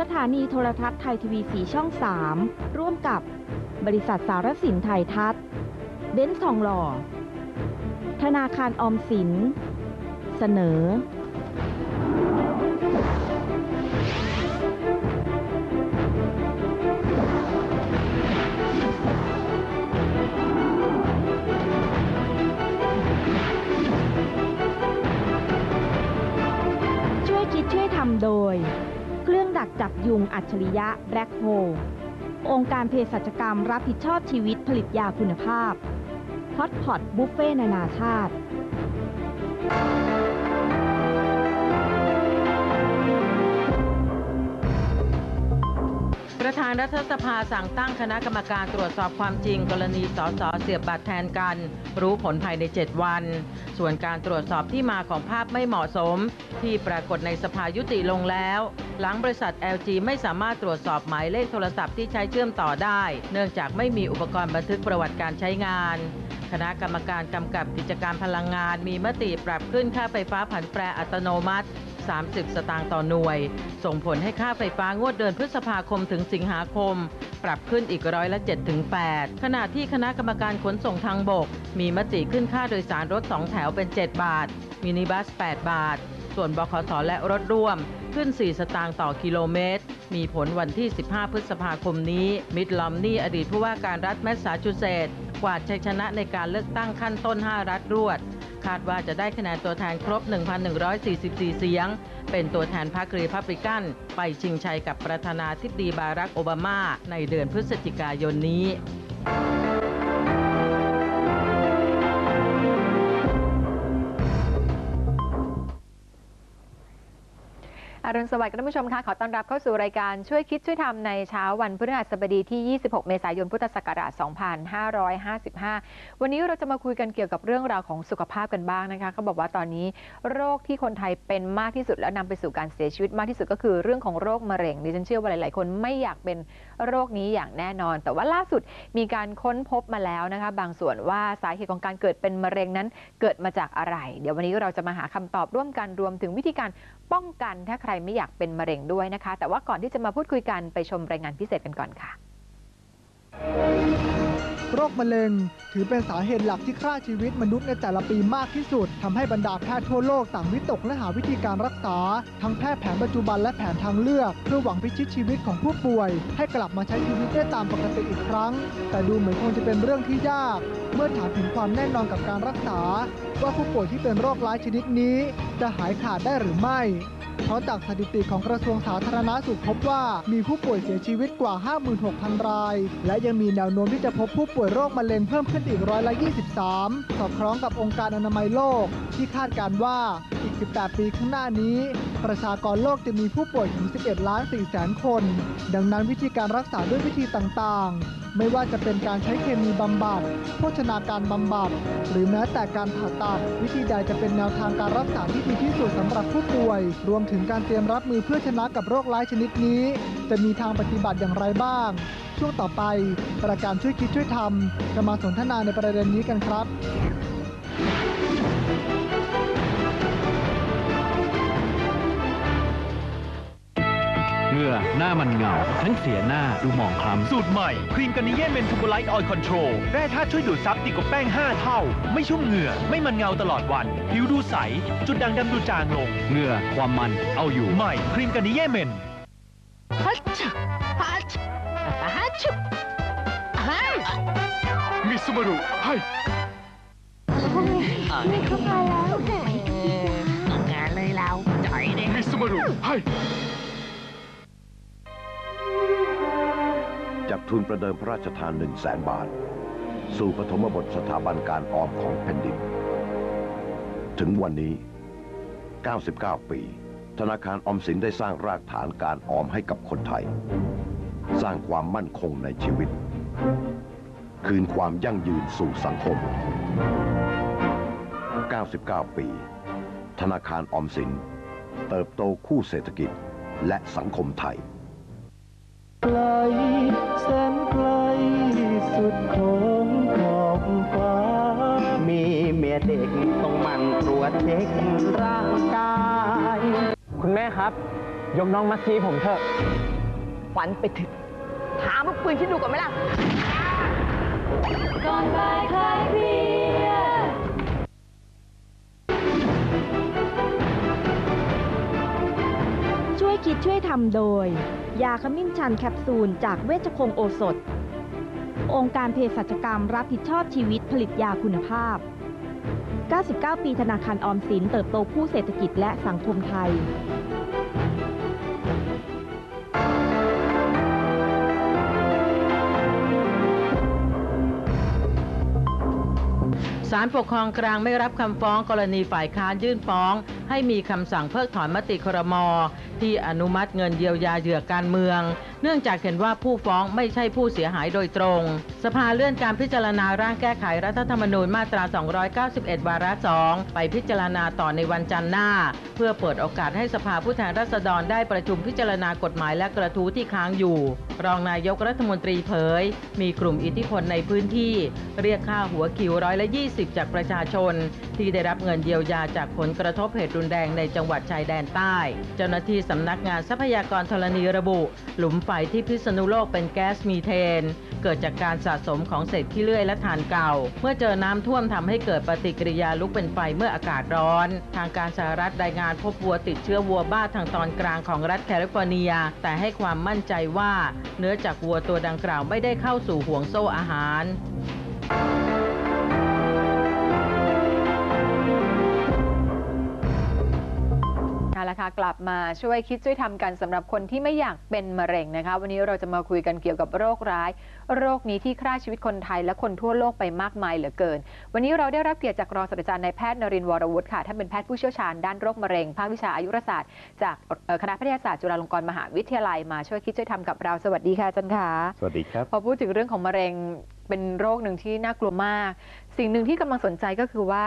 สถานีโทรทัศน์ไทยทีวีสีช่อง 3 ร่วมกับบริษัทสารสินไทยทัศน์ เบนซ์ทองหล่อ ธนาคารออมสิน เสนอ ช่วยคิดช่วยทำโดย จักจับยุงอัจฉริยะแบล็คโฮองค์การเภสัชกรรมรับผิดชอบชีวิตผลิตยาคุณภาพฮอตพอตบุฟเฟ่นานาชาติ ประธานรัฐสภาสั่งตั้งคณะกรรมการตรวจสอบความจริง กรณีสสเสียบบัตรแทนกัน รู้ผลภายใน 7 วัน ส่วนการตรวจสอบที่มาของภาพไม่เหมาะสม ที่ปรากฏในสภายุติลงแล้ว หลังบริษัท LG ไม่สามารถตรวจสอบหมายเลขโทรศัพท์ที่ใช้เชื่อมต่อได้ เนื่องจากไม่มีอุปกรณ์บันทึกประวัติการใช้งานคณะกรรมการกำกับกิจการพลังงานมีมติปรับขึ้นค่าไฟฟ้าผันแปรอัตโนมัติ 30 สตางค์ต่อหน่วย ส่งผลให้ค่าไฟฟ้างวดเดือนพฤษภาคมถึงสิงหาคม ปรับขึ้นอีกร้อยละ7ถึง8ขณะที่คณะกรรมการขนส่งทางบก มีมติขึ้นค่าโดยสารรถ 2 แถวเป็น 7 บาท มินิบัส 8 บาท ส่วนบขสและรถร่วมขึ้น 4 สตางค์ต่อกิโลเมตร มีผลวันที่ 15 พฤษภาคมนี้ มิดลอมนี่อดีตผู้ว่าการรัฐแมสซาชูเซตส์กวาดชัยชนะในการเลือกตั้งขั้นต้น 5 รัฐรวด คาดว่าจะได้คะแนนตัวแทนครบ 1,144 เสียง เป็นตัวแทนพรรครีพับลิกัน ไปชิงชัยกับประธานาธิบดีบารักโอบามา ในเดือนพฤศจิกายนนี้ อรุณสวัสดิ์ท่านผู้ชมคะขอต้อนรับเข้าสู่รายการช่วยคิดช่วยทำในเช้าวันพฤหัสบดีที่ 26 เมษายน พุทธศักราช 2555 วันนี้เราจะมาคุยกันเกี่ยวกับเรื่องราวของสุขภาพกันบ้างนะคะเขาบอกว่าตอนนี้โรคที่คนไทยเป็นมากที่สุดแล้วนำไปสู่การเสียชีวิตมากที่สุดก็คือเรื่องของโรคมะเร็งดิฉันเชื่อว่าหลาย ๆ คนไม่อยากเป็น โรคนี้อย่างแน่นอน แต่ว่าล่าสุดมีการค้นพบมาแล้วนะคะ บางส่วนว่าสาเหตุของการเกิดเป็นมะเร็งนั้นเกิดมาจากอะไร เดี๋ยววันนี้เราจะมาหาคำตอบร่วมกันรวมถึงวิธีการป้องกันถ้าใครไม่อยากเป็นมะเร็งด้วยนะคะ แต่ว่าก่อนที่จะมาพูดคุยกันไปชมรายงานพิเศษกันก่อนค่ะ โรคมะเร็งถือเป็นสาเหตุหลักที่ฆ่าชีวิตมนุษย์ในแต่ละปีมากที่สุดทำให้บรรดาแพทย์ทั่วโลกต่างวิตกและหาวิธีการรักษา ทั้งแพทย์แผนปัจจุบันและแผนทางเลือก เพื่อหวังพิชิตชีวิตของผู้ป่วย ให้กลับมาใช้ชีวิตได้ตามปกติอีกครั้ง แต่ดูเหมือนคงจะเป็นเรื่องที่ยาก เมื่อถามถึงความแน่นอนกับการรักษา ว่าผู้ป่วยที่เป็นโรคร้ายชนิดนี้ จะหายขาดได้หรือไม่ เพราะจากสถิติของกระทรวงสาธารณาสุขพบว่ามีผู้ป่วยเสียชีวิตกว่า 56,000 ราย และยังมีแนวโน้มที่จะพบผู้ป่วยโรคมะเร็งเพิ่มขึ้นอีกร้อยละ23 สอดคล้องกับองค์การอนามัยโลก ที่คาดการณ์ว่าอีก 18 ปีข้างหน้านี้ ประชากรโลกจะมีผู้ป่วยถึง 11 ล้าน 4 แสนคน ดังนั้นวิธีการรักษาด้วยวิธีต่างๆ ไม่ว่าจะเป็นการใช้เคมีบำบัดโภชนาการบำบัด หรือแม้แต่การผ่าตัด วิธีใดจะเป็นแนวทางการรักษาที่ดีที่สุดสำหรับผู้ป่วย รวมถึงการเตรียมรับมือเพื่อชนะกับโรคร้ายชนิดนี้ จะมีทางปฏิบัติอย่างไรบ้าง ช่วงต่อไป ปรายการช่วยคิดช่วยทำจะมาสนทนาในประเด็นนี้กันครับ เหงื่อหน้ามันเหงา ทั้งเสียหน้าดูหมองคล้ำสูตรใหม่ ครีมกันนิเย่เมนทูโบไลท์ออยล์คอนโทรลแร่ธาตุช่วยดูดซับดีกว่าแป้ง 5 เท่า ไม่ชุ่มเหงื่อ ไม่มันเงาตลอดวัน ผิวดูใส จุดด่างดำดูจางลง เหงื่อความมันเอาอยู่ใหม่ครีมกันนิเย่เมนฮัชชะฮัชฮัชชุฮัชมิซูมารุให้นี่เข้ามาแล้วงานเลยเราใจเด็กมิซูมารุให้ ทุนประเดิมพระราชทาน1 0 0 0 0แสนบาท สู่ปฐมบทสถาบันการออมของแผ่นดิน ถึงวันนี้ 99 ปี ธนาคารออมสินได้สร้างรากฐานการออมให้กับคนไทย สร้างความมั่นคงในชีวิต คืนความยั่งยืนสู่สังคม 99 ปี ธนาคารออมสิน เติบโตคู่เศรษฐกิจและสังคมไทยไกล แม่ครับ ยกน้องมัสซีผมเถอะฝันไปเถึงถามว่าปืนฉันดูก่อนไหมล่ะ ก่อนบ่ายคลายเครียดช่วยคิดช่วยทำโดย ยาขมิ้นชันแคปซูลจากเวชคงโอสถ องค์การเภสัชกรรมรับผิดชอบชีวิตผลิตยาคุณภาพ 99 ปีธนาคารออมสินเติบโตคู่เศรษฐกิจและสังคมไทยารปกครองกลางไม่รับคำฟ้องกรณีฝ่ายค้านยื่นฟ้อง ให้มีคำสั่งเพิกถอนมติครมที่อนุมัติเงินเยียวยาเหยื่อการเมือง นื่องจากเห็นว่าผู้ฟ้องไม่ใช่ผู้เสียหายโดยตรง สภาเลื่อนการพิจารณาร่างแก้ไขรัฐธรรมนูญมาตรา 291 วาระ 2 ไปพิจารณาต่อในวันจันทร์หน้า เพื่อเปิดโอกาสให้สภาผู้แทนราษฎรได้ประชุมพิจารณากฎหมายและกระทู้ที่ค้างอยู่ รองนายกรัฐมนตรีเผย มีกลุ่มอิทธิพลในพื้นที่ เรียกค่าหัวคิวร้อยละ 20 จากประชาชน ที่ได้รับเงินเยียวยาจากผลกระทบเหตุรุนแรงในจังหวัดชายแดนใต้ เจ้าหน้าที่สำนักงานทรัพยากรธรณีระบุ หลุมไฟที่พิษณุโลกเป็นแก๊สมีเทน เกิดจากการสะสมของเศษขี้เลื่อยและถ่านเก่า เมื่อเจอน้ำท่วมทำให้เกิดปฏิกิริยาลุกเป็นไฟเมื่ออากาศร้อน ทางการสหรัฐรายงานพบวัวติดเชื้อวัวบ้าทางตอนกลางของรัฐแคลิฟอร์เนีย แต่ให้ความมั่นใจว่า เนื้อจากวัวตัวดังกล่าวไม่ได้เข้าสู่ห่วงโซ่อาหาร เอาละค่ะกลับมาช่วยคิดช่วยทำกันสำหรับคนที่ไม่อยากเป็นมะเร็งนะคะ วันนี้เราจะมาคุยกันเกี่ยวกับโรคร้าย โรคนี้ที่ฆ่าชีวิตคนไทยและคนทั่วโลกไปมากมายเหลือเกิน วันนี้เราได้รับเกียรติจากรองศาสตราจารย์นายแพทย์นรินทร์วรวุฒิค่ะท่านเป็นแพทย์ผู้เชี่ยวชาญด้านโรคมะเร็งภาควิชาอายุรศาสตร์จากเอ่อคณะแพทยศาสตร์จุฬาลงกรณ์มหาวิทยาลัยมาช่วยคิดช่วยทำกับเราสวัสดีค่ะอาจารย์ค่ะสวัสดีครับพอพูดถึงเรื่องของมะเร็งเป็นโรคหนึ่งที่น่ากลัวมาก สิ่งหนึ่งที่กำลังสนใจก็คือว่า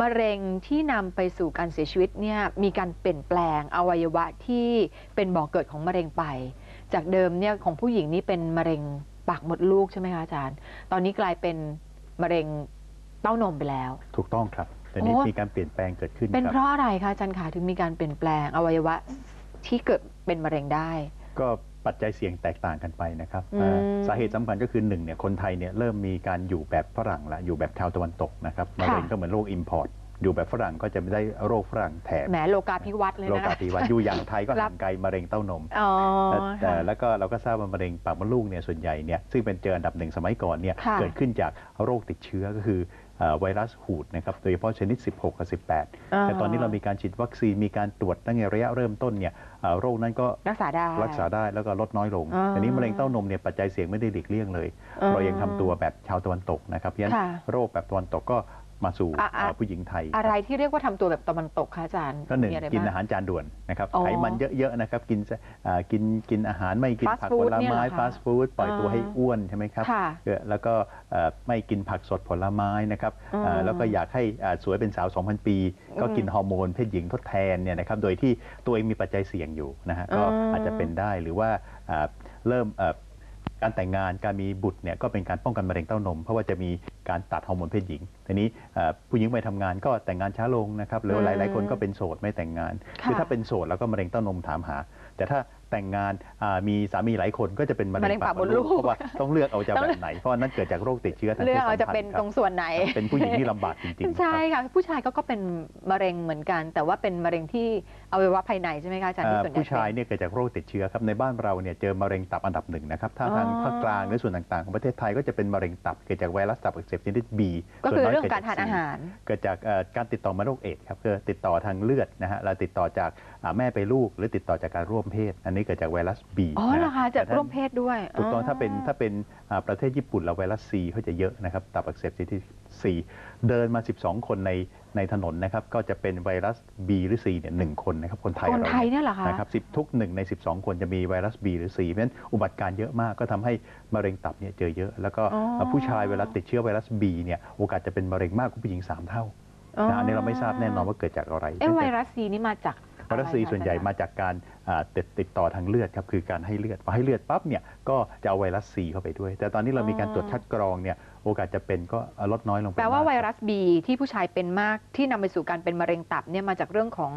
มะเร็งที่นำไปสู่การเสียชีวิตเนี่ยมีการเปลี่ยนแปลงอวัยวะที่เป็นบ่อกเกิดของมะเร็งไป จากเดิมเนี่ยของผู้หญิงนี่เป็นมะเร็งปากมดลูกใช่ไหมคะอาจารย์ ตอนนี้กลายเป็นมะเร็งเต้านมไปแล้ว ถูกต้องครับแต่นี้โอ้ มีการเปลี่ยนแปลงเกิดขึ้นเป็นคเพรับ ราะอะไรคะอาจารย์ขาถึงมีการเปลี่ยนแปลงอวัยวะที่เกิดเป็นมะเร็งได้ ก็ ปัจจัยเสี่ยงแตกต่างกันไปนะครับอืมเอ่อสาเหตุสำคัญก็คือหนึ่งเนี่ยคนไทยเนี่ยเริ่มมีการอยู่แบบฝรั่งละอยู่แบบชาวตะวันตกนะครับมะเร็งก็เหมือนโรคอิมพอร์ตอยู่แบบฝรั่งก็จะไม่ได้โรคฝรั่งแถมแหมโลกาภิวัตน์เลยโรนะคาภิวัตน์อยู่อย่างไทยก็รัห่าบงไกลมะเร็งเต้านม อ๋อและแต่ค่ะ แล้วก็เราก็ทราบว่ามะเร็งปากมดลูกเนี่ยส่วนใหญ่เนี่ยซึ่งเป็นเจออันดับหนึ่งสมัยก่อนเนี่ยค่ะ เกิดขึ้นจากโรคติดเชื้อก็คือเอ่อ ไวรัสหูดนะครับโดยเฉพาะชนิด 16 กับ 18 แต่ตอนนี้เรามีการฉีดวัคซีนมีการตรวจตั้งแต่ระยะเริ่มต้นเนี่ยเอ่อโรคนั้นก็รักษาได้รักษาได้แล้วก็ลดน้อยลงอ่าทีนี้มะเร็งเต้านมเนี่ยปัจจัยเสี่ยงไม่ได้หลีกเลี่ยงเลยอ่าเรายังทำตัวแบบชาวตะวันตกนะครับเพราะฉะนั้นค่ะโรคแบบตะวันตกก็ มาสู่อะอะเอ่อผู้หญิงไทยอะไรที่เรียกว่าทำตัวแบบตะวันตกคะอาจารย์ก็หนึ่งมีอะไรกินบ้งอาหารจานด่วนนะครับอ๋อไขมันเยอะๆนะครับกินสอ่ากินกินอาหารไม่กิน Fast ผัก food ผลเนี่ยเหรไม้อคะฟาสต์ฟู้ดปล่อยตัวอ่า ให้อ้วนใช่ไหมครับ ค่ะ เออแล้วก็เอ่อไม่กินผักสดผลไม้นะครับอืมอ่าแล้วก็อยากให้อ่าสวยเป็นสาว 2,000 ปีก็กินฮอร์โมนเพศหญิงทดแทนเนี่ยนะครับโดยที่ตัวเองมีปัจจัยเสี่ยงอยู่นะฮะก็อืมอาจจะเป็นได้หรือว่าอ่าเริ่มเอ่อ การแต่งงานการมีบุตรเนี่ยก็เป็นการป้องกันมะเร็งเต้านม เพราะว่าจะมีการตัดฮอร์โมนเพศหญิงทีนี้ผู้หญิงไปทำงานก็แต่งงานช้าลงนะครับหรือหลาย ๆ คนก็เป็นโสดไม่แต่งงานคือถ้าเป็นโสดแล้วก็มะเร็งเต้านมถามหา แต่ถ้า แต่งงานอ่ามีสามีหลายคนก็จะเป็นมะมะเร็เร็งงปาปากกมมดดลูลูกกเพราะว่าต้องเลือกเอาจะต้องแบบไหน เพราะอันนั้นเกิดจากโรคติดเชื้อทางเลืเพอกศเอาสัมจะพันเป็นธ์คตรัรบงส่วนไหน เป็นผู้หญิงที่ลำบากจริงๆใช่ครับค่ะผู้ชายก็ก็เป็นมะเร็งเหมือนกัน แต่ว่าเป็นมะเร็งที่อวัยวะภายในใช่ไหมคะอาจารย์ที่อ่าส่วนใหญ่ผู้ชายเป็นเนี่ยเกิดจากโรคติดเชื้อครับในบ้านเราเนี่ยเจอมะเร็งตับอันดับหนึ่งนะครับถ้าทางอ๋อภาคกลางหรือส่วนต่างๆของประเทศไทยก็จะเป็นมะเร็งตับเกิดจากไวรัสตับอักเสบชนิด B ก็ส่วนคือน้ยเรื่องกิดการทานอาหาร เกิดจากเอ่อการติดต่อมาโรคเอดส์ครับคือติดต่อทางเลือดนะฮะแล้วติดต่อจากอ่าแม่ไปลูกหรือติดต่อจากการร่วมเพศอันนี้เกิดจากไวรัส B อ๋อเหรอคะจากแต่ถ้ร่วมเพศด้วยถูกต้องถ้าเป็นถ้าเป็นอ่าประเทศญี่ปุ่นเราไวรัส C เขาจะเยอะนะครับตับอักเสบชนิด C เดินมา 12 คนในในถนนนะครับก็จะเป็นไวรัส B หรือ C เนี่ยหนึ่งคนนะครับคนไทยคนเราไทยเนี่ยเหรอคะนะครับสิบทุกหนึ่งใน 12 คนจะมีไวรัส B หรือ C เพราะฉะนั้นอุบัติการณ์เยอะมากก็ทำให้มะเร็งตับเนี่ยเจอเยอะ แล้วก็อ๋อผู้ชายเวลาติดเชื้อไวรัส B เนี่ยโอกาสจะเป็นมะเร็งมากกว่าผู้หญิง 3 เท่านะอันนี้เราไม่ทราบแน่นอนว่าเกิดจากอะไรเอ๊ะไวรัสซีนี่มาจาก ไวรัสซีอะไคะส่วนใหญ่อจรย์มาจากการอ่าติดติดต่อทางเลือดครับคือการให้เลือดพอให้เลือดปั๊บเนี่ยก็จะเอาไวรัสซีเข้าไปด้วย แต่ตอนนี้เรามีการตรวจคัดกรองเนี่ยโอกาสจะเป็นก็ลดน้อยลงไปแปลว่ามกไวรัสบีที่ผู้ชายเป็นมากที่นำไปสู่การเป็นมะเร็งตับเนี่ยมาจากเรื่องของ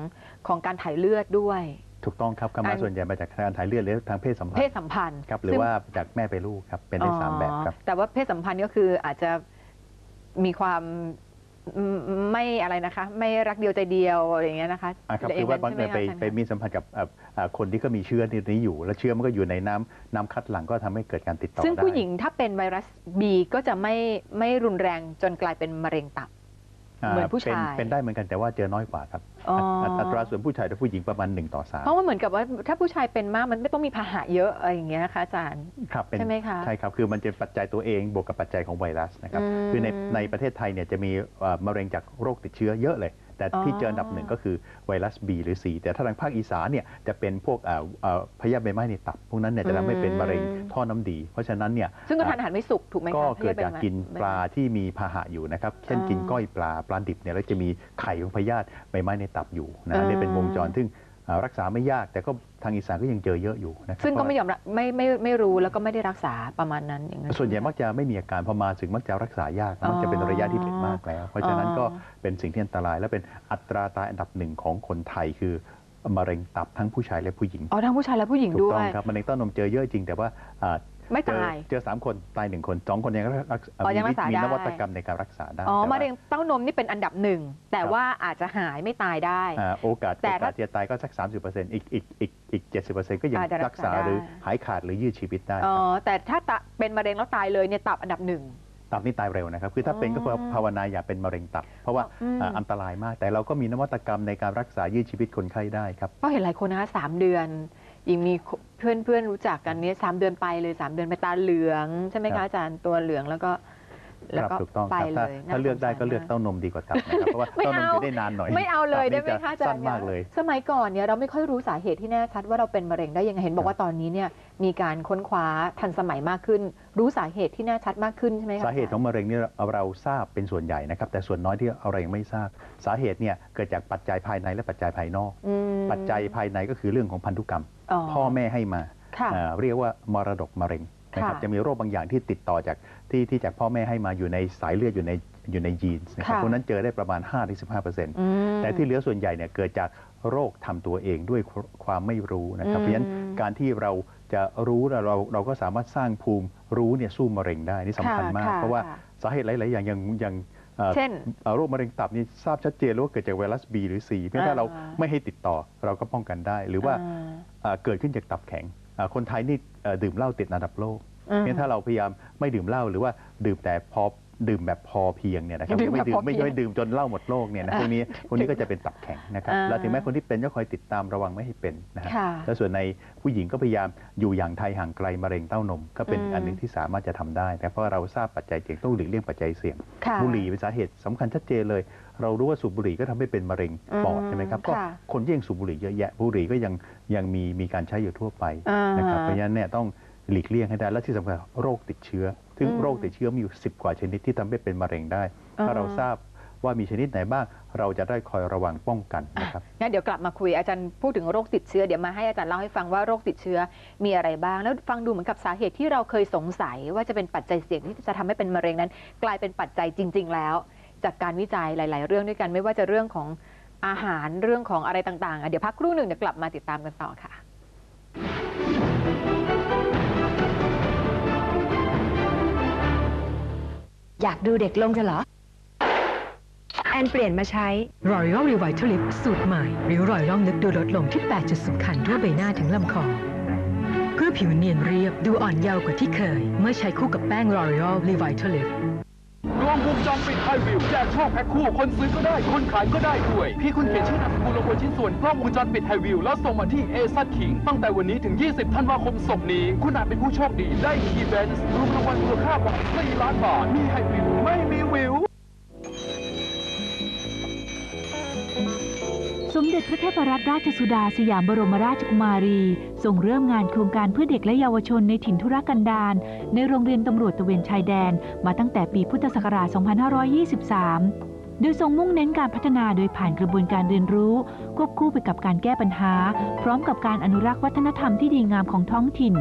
ของการถ่ายเลือดด้วยถูกต้องครับก็อัมานส่วนใหญ่มาจากทางถ่ายเลือดหรือทางเพศสัมพันเพศธ์สัมพันธ์ครับหรือซึ่งว่าจากแม่ไปลูกครับเป็นได้สามแบบครับอ๋อแต่ว่าเพศสัมพันธ์ก็คืออาจจะมีความอืม ไม่อะไรนะคะ ไม่รักเดียวใจเดียวอะไรอย่างเงี้ยนะคะอะครับย่คือว่าบางใช่หมไปคะไปมีสัมพันธ์กับเอ่อเอ่อคนที่ก็มีเชื้อนี้อยู่ แล้วเชื้อมันก็อยู่ในน้ำน้ำคัดหลั่งก็ทำให้เกิดการติดต่อซึ่งได้ ผู้หญิงถ้าเป็นไวรัสบีก็จะไม่ไม่รุนแรงจนกลายเป็นมะเร็งตับา เหมือนผู้ชายเป็นเป็นได้เหมือนกันแต่ว่าเจอน้อยกว่าครับอ๋ออัอัตราส่วนผู้ชายกับผู้หญิงประมาณ1ต่อ3 เพราะว่าเหมือนกับว่าถ้าผู้ชายเป็นมากมันไม่ต้องมีพาหะเยอะอะไรอย่างเงี้ยนะคะอาจารย์ ครับเป็นใช่ไหมคะใช่ครับ คือมันจะปัจจัยตัวเองบวกกับปัจจัยของไวรัสนะครับ อืมคือในในประเทศไทยเนี่ยจะมีเอ่อมะเร็งจากโรคติดเชื้อเยอะเลย แต่ที่เจออันดับหนึ่งก็คือไวรัส B หรือ C แต่ถ้าทางภาคอีสานเนี่ยจะเป็นพวกเอ่อเอ่อพยาธิใบไม้ในตับ พวกนั้นเนี่ยจะทำให้เป็นมะเร็งท่อน้ำดี เพราะฉะนั้นเนี่ยซึ่งก็ทานอาหารไม่สุกถูกไหมคะก็ที่เกิดจะจากป็กินปลาแบบที่มีพาหะอยู่นะครับเช่นอ๋อกินก้อยปลาปลาดิบเนี่ยแล้วจะมีไข่ของพยาธิใบไม้ในตับอยู่นะอ่านี่เป็นวงจรซึ่งเอ่อ รักษาไม่ยากแต่ก็ทางอีสานก็ยังเจอเยอะอยู่นะครับซึ่งก็ไม่เพราะยอมรับไม่ไม่ไม่รู้แล้วก็ไม่ได้รักษาประมาณนั้นอย่างนั้นส่วนใหญ่มักจะไม่มีอาการพอมาถึงมักจะรักษายากมักจะเป็นระยะที่เล็กมากแล้ว เพราะฉะนั้นก็เป็นสิ่งที่อันตราย และเป็นอัตราตายอันดับหนึ่งของคนไทยคือมะเร็งตับทั้งผู้ชายและผู้หญิงอ๋อทั้งผู้ชายและผู้หญิงถูกด้วต้องยครับมะเร็งเต้านมเจอเยอะจริงแต่ว่าอ่า ไม่เจอตาย เจอสามคนตายหนึ่งคนสองคนยังรักษาอ๋อยังรักษามีได้นวัตกรรมในการรักษาได้อ๋อแต่ว่มะเร็งเต้านมนี่เป็นอันดับหนึ่งแต่ว่าอาจจะหายไม่ตายได้ อ่าโอกาสแต่โอกาถ้าสที่จะตายก็สัก 30%อีกอีกอีกอีก70%ก็ยังอาจจะรัรักกษาษาหรือได้หายขาดหรือยืดชีวิตได้อ๋อครับแต่ถ้าตะเป็นมะเร็งแล้วตายเลยเนี่ยตับอันดับหนึ่ง ตับนี่ตายเร็วนะครับ คือถ้าเป็นก็อ๋อภาวนาอย่าเป็นมะเร็งตับ เพราะว่าอืม อ่าอันตรายมาก แต่เราก็มีนวัตกรรมในการรักษายืดชีวิตคนไข้ได้ครับก็เห็นหลายคนนะคะสามเดือน อีกมีเพื่อนเพื่อนรู้จักกันเนี่ยสามเดือนไปเลยสามเดือนไปตาเหลืองใช่ไหมครัคะบอาจารย์ตัวเหลืองแล้วก็ แล้วครับก็ถูกต้องไปครับเลถ้ายถ้าเลือกได้ก็เลือกต้าเต้านมดีกว่าตับนะครับเพราะว่าไม่เต้านมเอา จะได้นานหน่อยไม่เอาเลยตับได้นี่ไหมคะอาจารสั้นย์มากเลย สมัยก่อนเนี่ยเราไม่ค่อยรู้สาเหตุที่แน่ชัดว่าเราเป็นมะเร็งได้ยังไงเห็นบอกว่าตอนนี้เนี่ยมีการค้นคว้าทันสมัยมากขึ้น รู้สาเหตุที่แน่ชัดมากขึ้นใช่ไหมคะ สาเหตุของมะเร็งนี่เราเราทราบเป็นส่วนใหญ่นะครับ แต่ส่วนน้อยที่เรายังไม่ทราบ สาเหตุเนี่ยเกิดจากปัจจัยภายในและปัจจัยภายนอก อืมปัจจัยภายในก็คือเรื่องของพันธุกรรมอ๋อพ่อแม่ให้มาค่ะอ่าเรียกว่ามรดกมะเร็งนะครับค่ะจะมีโรคบางอย่างที่ติดต่อจาก ที่ที่จากพ่อแม่ให้มาอยู่ในสายเลือดอยู่ในอยู่ในยีนส์นะครับค่ะ พวกนั้นเจอได้ประมาณ 5-15%อืมแต่ที่เหลือส่วนใหญ่เนี่ยเกิดจากโรคทำตัวเองด้วยความไม่รู้นะครับอืมเพราะฉะนั้นการที่เราจะรู้แล้วเราเราก็สามารถสร้างภูมิรู้เนี่ยสู้มะเร็งได้นี่สำคัญมากค่ะเพราะว่าค่ะสาเหตุหลาย ๆ อย่างอย่างอย่างเอ่อ เช่น เอ่อโรคมะเร็งตับนี่ทราบชัดเจนเลยว่าเกิดจากไวรัส B หรือ C เพียงถ้าเราอ่า ไม่ให้ติดต่อเราก็ป้องกันได้ หรือว่าอ่า เอ่อเกิดขึ้นจากตับแข็งอ่าคนไทยนี่เอ่อดื่มเหล้าติดอันดับโลก อืมเพียงถ้าเราพยายามไม่ดื่มเหล้าหรือว่าดื่มแต่พอดื่มแบบพอเพียงเนี่ยนะครับดื่มไม่แบบดื่พมอเพีไม่ยงไม่ดื่มจนเหล้าหมดโลกเนี่ยนะพวกนี้พวกนี้ก็จะเป็นตับแข็งนะครับอ่าแล้วถึงแม้คนที่เป็นก็คอยติดตามระวังไม่ให้เป็นนะฮะค่ะแล้วส่วนในผู้หญิงก็พยายามอยู่อย่างไทยห่างไกลมะเร็งเต้านม ก็เป็นอืมอันหนึงที่สามารถจะทำได้แต่เพราะเราทราบปัจจัยเสี่ยงต้องหลีกเลี่ยงปัจจัยเสี่ยงค่ะบุหรี่เป็นสาเหตุสำคัญชัดเจนเลย เรารู้ว่าสูบบุหรี่ก็ทำให้เป็นมะเร็งปอดอืมใช่ไหมครับก็ค่ะคนที่ยังสูบบุหรี่เยอะแยะบุหรี่ก็ยังยังมีมีการใช้อยู่ทั่วไปอ่านนะครับเพราะฉะนั้นเนี่ยต้อง หลีกเลี่ยงให้ได้ และที่สำคัญโรคติดเชื้อ ซึ่งอืมโรคติดเชื้อมีอยู่ 10 กว่าชนิดที่ทำให้เป็นมะเร็งได้อ่าถ้าเราทราบว่ามีชนิดไหนบ้าง เราจะได้คอยระวังป้องกันนะครับ งั้นเดี๋ยวกลับมาคุยอาจารย์พูดถึงโรคติดเชื้อเดี๋ยวมาให้อาจารย์เล่าให้ฟังว่าโรคติดเชื้อมีอะไรบ้าง แล้วฟังดูเหมือนกับสาเหตุที่เราเคยสงสัยว่าจะเป็นปัจจัยเสี่ยงที่จะทำให้เป็นมะเร็งนั้น กลายเป็นปัจจัยจริง ๆ แล้ว จากการวิจัยหลาย ๆ เรื่องด้วยกันไม่ว่าจะเรื่องของอาหารเรื่องของอะไรต่างๆอะเดี๋ยวพักครู่หนึ่งเดี๋ยวกลับมาติดตามกันต่อค่ะ อยากดูเด็กลงจะเหรอ แอนเปลี่ยนมาใช้ Royal Revitalift สูตรใหม่ริ้วรอยร่องลึกดูลดลงที่ 8 จุดสำคัญทั่วใบหน้าถึงลำคอ เพื่อผิวเนียนเรียบดูอ่อนเยาว์กว่าที่เคย เมื่อใช้คู่กับแป้ง L'Oreal Revitalift กล้องวงจรปิดไฮวิวแจกโชคแพ็คคู่คนซื้อก็ได้ คนขายก็ได้ด้วย พี่คุณเขียนชื่อนามสกุลลงบนชิ้นส่วนกล้องวงจรปิดไฮวิวแล้วส่งมาที่เอซัตคิงตั้งแต่วันนี้ถึง 20 ธันวาคมศกนี้ คุณอาจเป็นผู้โชคดีได้คีย์เบนส์รวมรางวัลมูลค่ากว่า4ล้านบาทมีไฮวิวไม่มีวิว พระเทพรัตนราชสุดาสยามบรมราชกุมารีส่งเริ่มงานโครงการเพื่อเด็กและเยาวชนในถิ่นธุรกันดารในโรงเรียนตำรวจตะเวนชายแดน มาตั้งแต่ปีพุทธศักราช 2523 โดยทรงมุ่งเน้นการพัฒนาโดยผ่านกระบวนการเรียนรู้ ควบคู่ไปกับการแก้ปัญหา พร้อมกับการอนุรักษ์วัฒนธรรมที่ดีงามของท้องถิ่น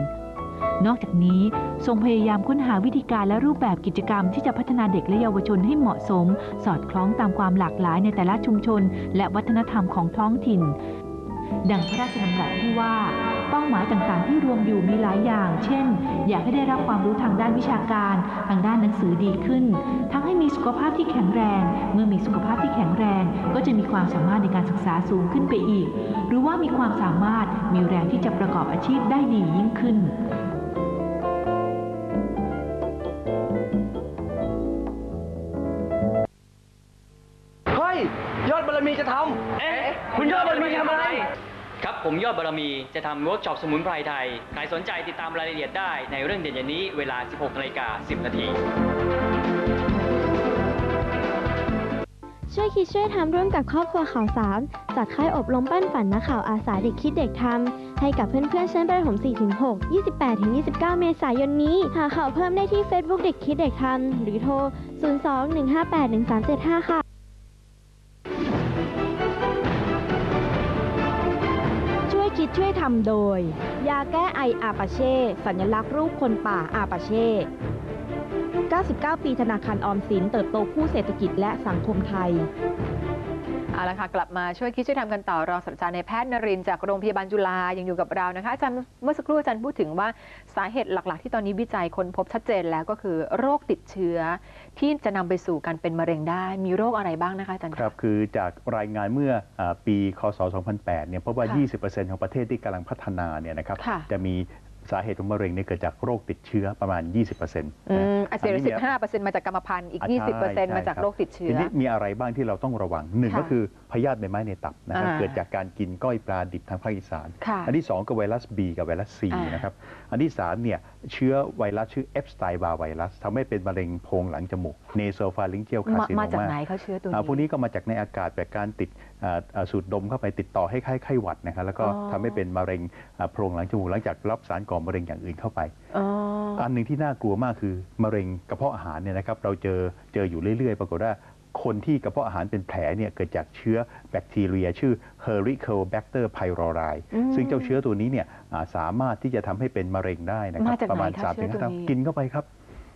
นอกจากนี้ทรงพยายามค้นหาวิธีการและรูปแบบกิจกรรมที่จะพัฒนาเด็กและเยาวชนให้เหมาะสม สอดคล้องตามความหลากหลายในแต่ละชุมชน และวัฒนธรรมของท้องถิ่น ดังพระราชดำรัสที่ว่า เป้าหมายต่างๆ ที่รวมอยู่มีหลายอย่าง เช่น อยากให้ได้รับความรู้ทางด้านวิชาการ ทางด้านหนังสือดีขึ้น ทั้งให้มีสุขภาพที่แข็งแรง เมื่อมีสุขภาพที่แข็งแรง ก็จะมีความสามารถในการศึกษาสูงขึ้นไปอีก หรือว่ามีความสามารถมีแรงที่จะประกอบอาชีพได้ดียิ่งขึ้น มยอดบารมีจะทำเวิร์กช็อปสมุนไพรไทย ใครสนใจติดตามรายละเอียดได้ในเรื่องเด่นอย่างนี้เวลา 16นาฬิกา10 นาที ช่วยคิดช่วยทำร่วมกับครอบครัวข่าวสามจัดค่ายอบรมปั้นฝันนักข่าวอาสาเด็กคิดเด็กทำให้กับเพื่อนๆชั้นประถม 4-6 28-29 เมษายนนี้ หาข่าวเพิ่มได้ที่ Facebook เด็กคิดเด็กทำหรือโทร 02-158-1375 ค่ะ ทำโดย ยาแก้ไออาปาเช่ สัญลักษณ์รูปคนป่าอาปาเช่ 99 ปีธนาคารออมสินเติบโตคู่เศรษฐกิจและสังคมไทย เอาละค่ะกลับมาช่วยคิดช่วยทำกันต่อรองศาสตราจารย์ในแพทย์นรินทร์จากโรงพยาบาลจุฬายังอยู่กับเรานะคะอาจารย์เมื่อสักครู่อาจารย์พูดถึงว่าสาเหตุหลัก ๆ ที่ตอนนี้วิจัยคนพบชัดเจนแล้วก็คือโรคติดเชื้อ ที่จะนำไปสู่การเป็นมะเร็งได้ มีโรคอะไรบ้างนะคะอาจารย์ครับคือจากรายงานเมื่ออาปี คศ 2008 เนี่ยพบว่า ค่ะ20%ของประเทศที่กำลังพัฒนาเนี่ยนะครับค่ะจะมี สาเหตุของมะเร็งเนี่ยเกิดจากโรคติดเชื้อประมาณ 20%นะอืมอาเซียนนนี้สิมีบห้าเปอร์เซ็นต์มาจากกรรมพันธุ์อีกอ่ายี่สิบใช่เปอร์เซ็นต์ใช่มาจากครับโรคติดเชื้ทีอนี้มีอะไรบ้างที่เราต้องระวังหนึ่งค่ะก็คือพยาธิใบไม้ในตับนะครับอ่าเกิดจากการกินก้อยปลาดิบทางภาคอีสาน ค่ะอันที่สองก็ไวรัส B กับไวรัส C อ่าน นะครับ อันที่สามเนี่ยเชื้อไวรัสชื่อเอฟสไตน์บาไวรัสทำให้เป็นมะเร็งโพรงหลังจมูกเนโซฟาลิงเจียลคามาซิโนมาจากมาไหนเขาเชื้อตัวอ่านี้ พวกนี้ก็มาจากในอากาศแบบการติดอ่าอ่าสูดดมเข้าไปติดต่อให้ไข้ไข้หวัดนะครับแล้วก็อ๋อทำให้เป็นมะเร็งอ่าโพรงหลังจมูกหลังจากรับสารก่อมะเร็งอย่างอื่นเข้าไปอ๋ออันหนึ่งที่น่ากลัวมากคือมะเร็งกระเพาะอาหารเนี่ยนะครับเราเจอเจออยู่เรื่อยๆ ปรากฏว่าคนที่กระเพาะอาหารเป็นแผลเนี่ยเกิดจากเชื้อแบคทีเรีย ชื่อ Helicobacter pylori อืมซึ่งเจ้าเชื้อตัวนี้เนี่ยอ่าสามารถที่จะทำให้เป็นมะเร็งได้นะครับมาจากไหนประมาณคะ3ามถึงเชื้อตัวห้านี้กินเข้าไปครับ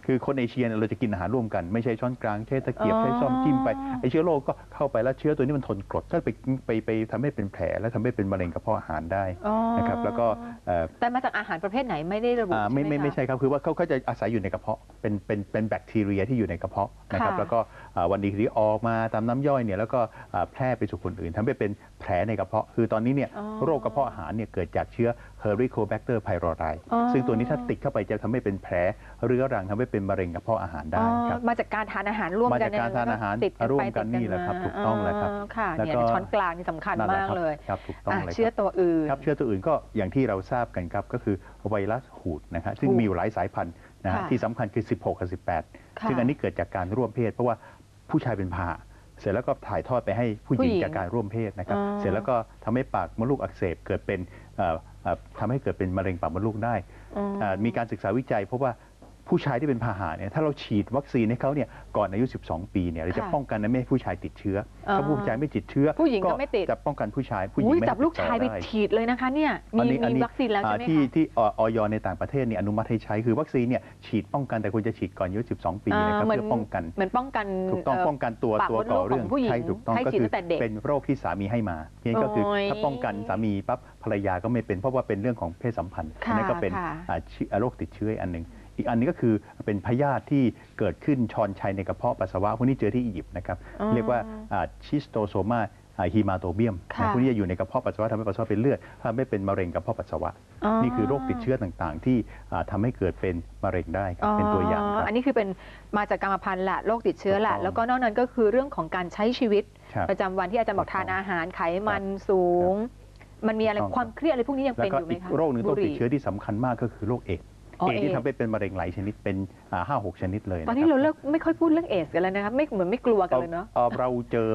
คือคนเอเชียเนี่ยเราจะกินอาหารร่วมกันไม่ใช่ช้อนกลางใช้ตะเกียบอ๋อใช้ซ่อมจิ้มไปไอเชื้อโรคก็เข้าไปแล้วเชื้อตัวนี้มันทนกรดก็ไปไปไปทำให้เป็นแผลและทำให้เป็นมะเร็งกระเพาะอาหารได้อ๋อนะครับแล้วก็เอ่อ แต่มาจากอาหารประเภทไหนไม่ได้ระบุอ่าไม่ไม่ใช่หไม่ใช่ครับคือว่าเขาเขาจะอาศัยอยู่ในกระเพาะเป็นเป็นเป็นแบคทีเรียที่อยู่ในกระเพาะนะครับค่ะแล้วก็อ่าวันดีคืนดีออกมาตามน้ำย่อยเนี่ยแล้วก็อ่าแพร่ไปสู่คนอื่นทำให้เป็นแผลในกระเพาะ คือตอนนี้เนี่ยอ๋อโรคกระเพาะอาหารเนี่ยเกิดจากเชื้อ Helicobacter pylori อ๋อ ซึ่งตัวนี้ถ้าติดเข้าไปจะทำให้เป็นแผลเรื้อรังทำให้เป็นมะเร็งกระเพาะอาหารได้อ๋อครับมาจากการทานอาหารร่วมมากัจานกการทานอาหารติดกันร่วไปมกันติดนี่แหละครับมาถูกต้องแล้วครับค่ะแล้วเนี่ยก็ ช้อนกลางนี่สำคัญนั่นแหละมากครับเลยครับถูกต้องอะเลยครับเชื้อตัวอื่น ครับเชื้อตัวอื่นก็อย่างที่เราทราบกันครับก็คือไวรัสหูดนะครับซึ่งหูดมีอยู่หลายสายพันธุ์นะฮะค่ะที่สำคัญคือ 16 กับค่ะ18ซึ่งอันนี้เกิดจากการร่วมเพศ เพราะว่า ผู้ชายเป็นพาหะเสร็จแล้วก็ถ่ายทอดไปให้ผู้หญิงผู้หญิงจากการร่วมเพศนะครับอ๋อเสร็จแล้วก็ทำให้ปากมดลูกอักเสบเกิดเป็นเอ่อเอ่อทำให้เกิดเป็นมะเร็งปากมดลูกได้อ๋ออ่ามีการศึกษาวิจัยเพราะว่า ผู้ชายที่เป็นพาหะเนี่ยถ้าเราฉีดวัคซีนให้เขาเนี่ยก่อนอายุ 12 ปีเนี่ยเราจะค่ะป้องกันไม่ให้ผู้ชายติดเชื้อออถ้าผู้ชายไม่ติดเชื้อผู้หญิงก็ไม่ติดจะป้องกันผู้ชายผู้หญิงอุ้ยไม่ให้จับลูกติดต่อชายไปได้ฉีดเลยนะคะเนี่ยอันมีนี้อันมีนี้วัคซีนแล้วใช่ไหมอ่าที่คะที่ออยในต่างประเทศเนี่ยอนุมัติให้ใช้คือวัคซีนเนี่ยฉีดป้องกันแต่ควรจะฉีดก่อนอายุ 12 ปีนะครับอ่าเหมือนเพื่อป้องกันเหมือนป้องกันถูกต้องเป้องกันตัวปากตัวมดลูก่อกขเรื่อองงผู้หญิงใช่ถูกต้องให้ก็ฉีดคืตั้งแต่เด็กเป็นโรคที่สามีให้มาเพียงก็คือโอ้ยถ้าป้องกันสามีปั๊บภรรยาก็ไม่เป็นเพราะว่าเป็นเรื่องของเพศสัมพันธ์ค่ะอันนี้ก็เป็นค่ะอ่าเชื้อโรคติดเชื้ออีกอันหนึ่ง อีกอันนี้ก็คือเป็นพยาธิที่เกิดขึ้นชอนชัยในกระเพาะปัสสาวะพวกนี้เจอที่อียิปต์นะครับอ๋อเรียกว่าชิสโตโซมาฮีมาโตเบียมค่ะพวกนี้จะอยู่ในกระเพาะปัสสาวะทำให้ปัสสาวะเป็นเลือดทำให้เป็นมะเร็งกระเพาะปัสสาวะอ๋อนี่คือโรคติดเชื้อต่างๆ ที่อ่าทำให้เกิดเป็นมะเร็งได้ครับเป็นตัวอย่างครับอันนี้คือเป็นมาจากกรรมพันธุ์แหละโรคติดเชื้อแหละถูกต้องแล้วก็นอกนั้นก็คือเรื่องของการใช้ชีวิตครับประจำวันที่อาจารย์บอกทานอาหารไขมันสูง มันมีอะไรถูกต้องความเครียดอะไรพวกนี้ยังแล้วเป็นก็อยู่ไหมอีกคะโรคหนึ่งโรคติดบุหเชื้อที่สำคัญมากก็คือโรคเอดส์อ๋อ เอดส์ที่เอดส์ทำให้เป็นมะเร็งหลายชนิดเป็นห้าหกชนิดเลยตอนนี้ะคเราบเลิกไม่ค่อยพูดเรื่องเอสกันแล้วนะครับไม่เหมือนไม่กลัวกันเลยเนาะเอ่อเราเจอ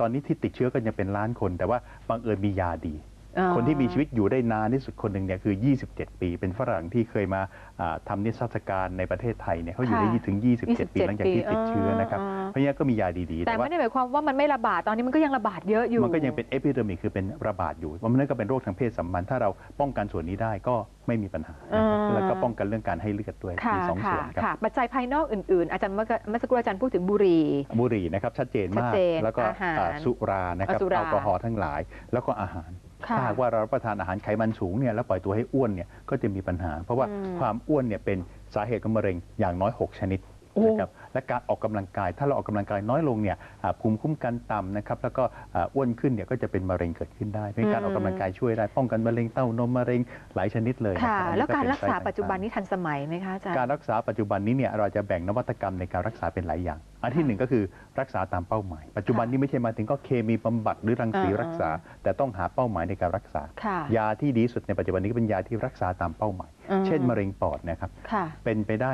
ตอนนี้ที่ติดเชื้อกันยังเป็นล้านคนแต่ว่าบังเอิญมียาดีอ๋อ คนที่มีชีวิตอยู่ได้นานที่สุดคนหนึ่งเนี่ยคือ 27 ปี เป็นฝรั่งที่เคยมาอ่าทำนิทรรศการในประเทศไทยเนี่ยเขาอยู่ได้ค่ะถึง 27 ปีหลังจากที่ติดเชื้อนะครับอ๋อเพราะงั้นก็มียาดีๆ แต่แต่ว่าไม่ได้หมายความว่ามันไม่ระบาดตอนนี้มันก็ยังระบาดเยอะอยู่ มันก็ยังเป็นเอพิเดมิกคือเป็นระบาดอยู่ว่ามันนั่นก็เป็นโรคทางเพศสัมพันธ์ถ้าเราป้องกันส่วนนี้ได้ก็ไม่มีปัญหานะครับอ่าแล้วก็ป้องกันเรื่องการให้เลือดด้วยค่ะมีสองค่ะส่วนครับค่ะปัจจัยภายนอกอื่นๆ อาจารย์เมื่อกี้เมื่อสักครู่อาจารย์พูดถึงบุหรี่ บุหรี่นะครับชัดเจนชัมาดกเจนแล้วก็อาหารอ่าสุรานะครับอ่าสุราแอลกอฮอล์ทั้งหลาย แล้วก็อาหารค่ะ ถ้าหากว่าเรารับประทานอาหารไขมันสูงเนี่ยแล้วปล่อยตัวให้อ้วนเนี่ยก็จะมีปัญหา เพราะว่าอืมความอ้วนเนี่ยเป็นสาเหตุของมะเร็งอย่างน้อย 6 ชนิดโอ้ นะครับและการออกกำลังกาย ถ้าเราออกกำลังกายน้อยลงเนี่ยอ่าภูมิคุ้มกันต่ำนะครับแล้วก็อ่าอ้วนขึ้นเนี่ยก็จะเป็นมะเร็งเกิดขึ้นได้เพราะฉะนั้นการออกกำลังกายช่วยได้ป้องกันมะเร็งเต้านมมะเร็งหลายชนิดเลยนค่ะบอันนี้แล้วการเป็นรักษาไซต์ปัจจุบันต่งๆนี้ทันสมัยไหมคะอาจารย์การรักษาปัจจุบันนี้เนี่ยเราจะแบ่งนวัตกรรมในการรักษาเป็นหลายอย่างอันที่หนึ่งก็คือรักษาตามเป้าหมาย ปัจจุบันนี้ไม่ใช่มาถึงก็เคมีบำบัดหรือรังสีอ่ารักษา แต่ต้องหาเป้าหมายในการรักษาค่ะยาที่ดีที่สุดในปัจจุบันนี้ก็เป็นยาที่รักษาตามเป้าหมายอืมเช่นมะเร็งปอดนะครับค่ะเป็นไปได้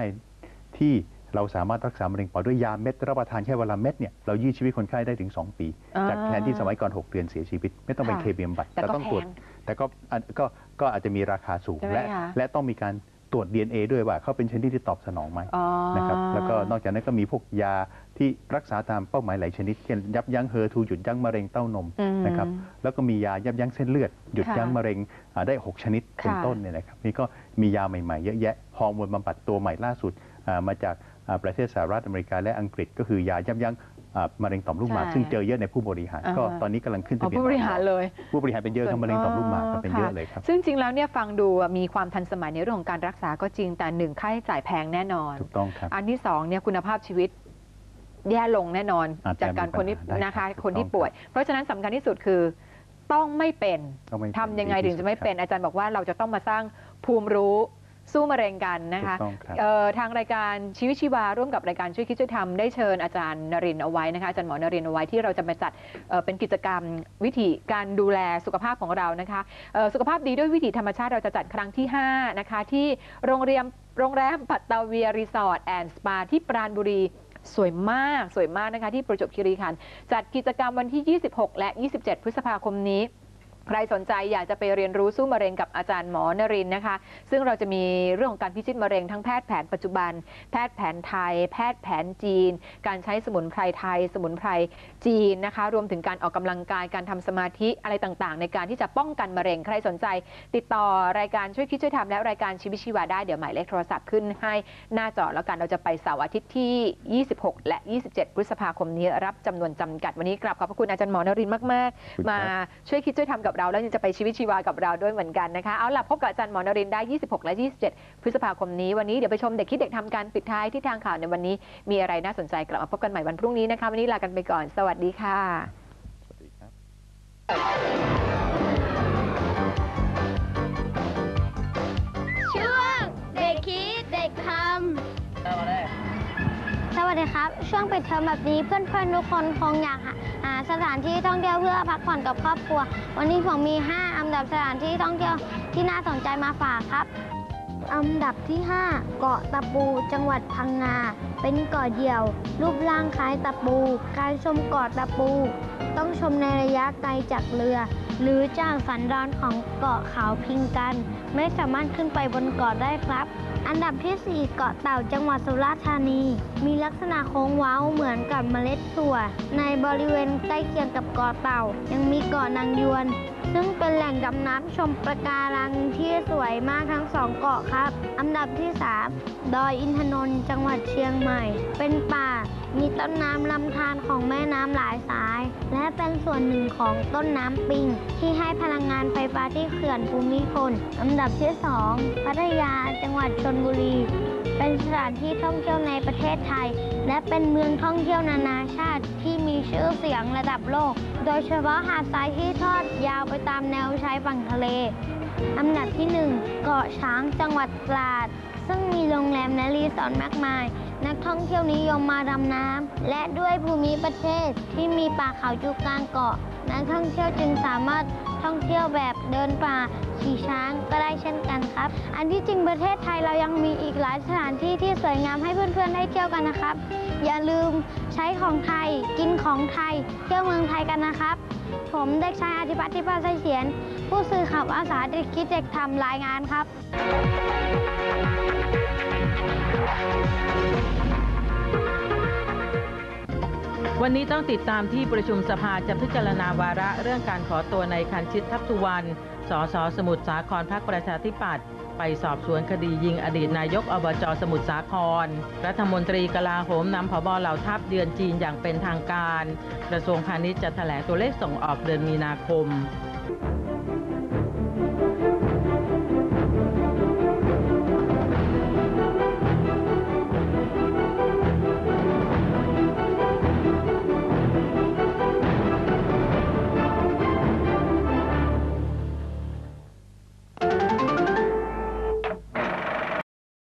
ที่ เราสามารถรักษามะเร็งปอดด้วยยาเม็ดรับประทานแค่วันละเม็ดเนี่ยเรายืดชีวิตคนไข้ได้ถึง 2 ปีอ่าจากแทนที่สมัยก่อน 6 เดือนเสียชีวิต ไม่ต้องเป็นค่ะเคมีบำบัดแต่ก็ต้องตรวจแพงแต่ก็อันก็ก็อาจจะมีราคาสูงใช่ไหมและคะและต้องมีการตรวจ DNA ด้วยว่าเขาเป็นชนิดที่ตอบสนองไหมอ๋อนะครับแล้วก็นอกจากนั้นก็มีพวกยาที่รักษาตามเป้าหมายหลายชนิดเช่นยับยั้งเฮอร์ทูหยุดยั้งมะเร็งเต้านมอืมนะครับแล้วก็มียายับยั้งเส้นเลือดหยุดค่ะยั้งมะเร็งอ่าได้ 6 ชนิดเป็นค่ะต้นเนี่ยนะครับนี่ก็มียาใหม่ๆ เยอะแยะฮอร์โมนบำบัดตัวใหม่ล่าสุดอ่ามาจากอ่า ประเทศสหรัฐอเมริกาและอังกฤษ ก็คือยายับยั้งอ่ามะเร็งต่อมลูกหมากใช่ซึ่งเจอเยอะในผู้บริหารอ่าก็ตอนนี้กำลังขึ้นอ๋ทะอเบียนผู้บริหารเลย ผู้บริหารเป็นเยอะครับมะเร็งต่อมลูกหมากก็เป็นเยอะเลยครับซึ่งจริงแล้วเนี่ยฟังดูมีความทันสมัยในเรื่องของการรักษาก็จริงแต่หนึ่งค่าใช้จ่ายแพงแน่นอนถูกต้องครับอันที่สองเนี่ยคุณภาพชีวิตแย่ลงแน่นอนอาจจะจากการคนที่มีปัญหาได้นะคะครับคนที่ถูกต้องป่วย เพราะฉะนั้นสำคัญที่สุดคือต้องไม่เป็นต้องไม่เป็นทำยังไงดีที่ถึงจะไม่สุดครับเป็นอาจารย์บอกว่าเราจะต้องมาสร้างภูมิรู้ สู้มะเร็งกันนะคะถูกต้องครับ เอ่อทางรายการชีวิตชีวาร่วมกับรายการช่วยคิดช่วยทำได้เชิญอาจารย์นรินทร์เอาไว้นะคะอาจารย์หมอนรินทร์เอาไว้ที่เราจะมาจัดเอ่อเป็นกิจกรรมวิธีการดูแลสุขภาพของเรานะคะเอ่อสุขภาพดีด้วยวิถีธรรมชาติเราจะจัดครั้งที่5นะคะที่โรงเรียนโรงแรมปัตตาเวียรีสอร์ทแอนด์สปาที่ปราณบุรี สวยมาก สวยมากนะคะที่ประจวบคีรีขันธ์จัดกิจกรรมวันที่ 26 และ 27 พฤษภาคมนี้ ใครสนใจอยากจะไปเรียนรู้สู้มะเร็งกับอาจารย์หมอนรินนะคะ ซึ่งเราจะมีเรื่องของการพิชิตมะเร็งทั้งแพทย์แผนปัจจุบัน แพทย์แผนไทย แพทย์แผนจีน การใช้สมุนไพรไทย สมุนไพรจีนนะคะ รวมถึงการออกกำลังกายการทำสมาธิอะไรต่างๆ ในการที่จะป้องกันมะเร็ง ใครสนใจ ติดต่อรายการช่วยคิดช่วยทำและรายการชีวิตชีวาได้เดี๋ยวหมายเลขโทรศัพท์ขึ้นให้หน้าจอแล้วกันเราจะไปเสาร์อาทิตย์ที่ 26 และ 27 พฤษภาคมนี้รับจำนวนจำกัดวันนี้กลับขอบพระคุณอาจารย์หมอนรินมาก ๆ มาช่วยคิดช่วยทำกับเรา แล้วยังจะไปชีวิตชีวากับเราด้วยเหมือนกันนะคะเอาล่ะพบกับอาจารย์หมอนรินได้ 26 และ 27 พฤษภาคมนี้วันนี้เดี๋ยวไปชมเด็กคิดเด็กทำการปิดท้ายที่ทางข่าวในวันนี้มีอะไรน่าสนใจกลับมาพบกันใหม่วันพรุ่งนี้นะคะวันนี้ลากันไปก่อน สวัสดีค่ะช่ วัสดีครับ ช่วงปิดเทอมแบบนี้เพื่อนๆทุกคนคงอยากหาสถานที่ท่องเที่ยวเพื่อพักผ่อนกับครอบครัว วันนี้ผมมี 5 อันดับสถานที่ท่องเที่ยวที่น่าสนใจมาฝากครับ อันดับที่ 5 เกาะตะปูจังหวัดพังงา เป็นเกาะเดี่ยว รูปร่างคล้ายตะปู การชมเกาะตะปู ต้องชมในระยะไกลจากเรือ หรือจากสันดอนของเกาะเขาพิงกัน ไม่สามารถขึ้นไปบนเกาะได้ครับ อันดับที่ 4 เกาะเต่าจังหวัดสุราษฎร์ธานี มีลักษณะโค้งเว้าเหมือนกับเมล็ดถั่ว ในบริเวณใกล้เคียงกับเกาะเต่า ยังมีเกาะนางยวน ซึ่งเป็นแหล่งดำน้ำชมประการังที่สวยมากทั้งสองเกาะครับ อันดับที่ 3 ดอยอินทนนท์จังหวัดเชียงใหม่ เป็นป่า มีต้นน้ำลำธารของแม่น้ำหลายสาย และเป็นส่วนหนึ่งของต้นน้ำปิง ที่ให้พลังงานไฟฟ้าที่เขื่อนภูมิพลอันดับที่ 2 พัทยาจังหวัดชนบุรี เป็นสถานที่ท่องเที่ยวในประเทศไทย และเป็นเมืองท่องเที่ยวนานาชาติที่มีชื่อเสียงระดับโลก โดยเฉพาะหาดทรายที่ทอดยาวไปตามแนวชายฝั่งทะเลอันดับที่ 1 เกาะช้างจังหวัดตราด ซึ่งมีโรงแรมและรีสอร์ทมากมาย นักท่องเที่ยวนิยมมาดำน้ำและด้วยภูมิประเทศที่มีป่าเขาอยู่กลางเกาะ นักท่องเที่ยวจึงสามารถท่องเที่ยวแบบเดินป่าขี่ช้างก็ได้เช่นกันครับ อันที่จริงประเทศไทยเรายังมีอีกหลายสถานที่ที่สวยงามให้เพื่อนๆได้เที่ยวกันนะครับ อย่าลืมใช้ของไทยกินของไทย เที่ยวเมืองไทยกันนะครับ ผมเด็กชายอธิพัฒน์ทิพาไสเสียน ผู้สื่อข่าวอาสาเด็กคิดเด็กทำรายงานครับ วันนี้ต้องติดตามที่ประชุมสภาจะพิจารณาวาระเรื่องการขอตัวในคันชิตทัพสุวรรณ สสสมุทรสาครพรรคประชาธิปัตย์ไปสอบสวนคดียิงอดีตนายกอบจสมุทรสาคร รัฐมนตรีกลาโหมนำผบเหล่าทัพเดือนจีนอย่างเป็นทางการ กระทรวงพาณิชย์จะแถลงตัวเลขส่งออกเดือนมีนาคม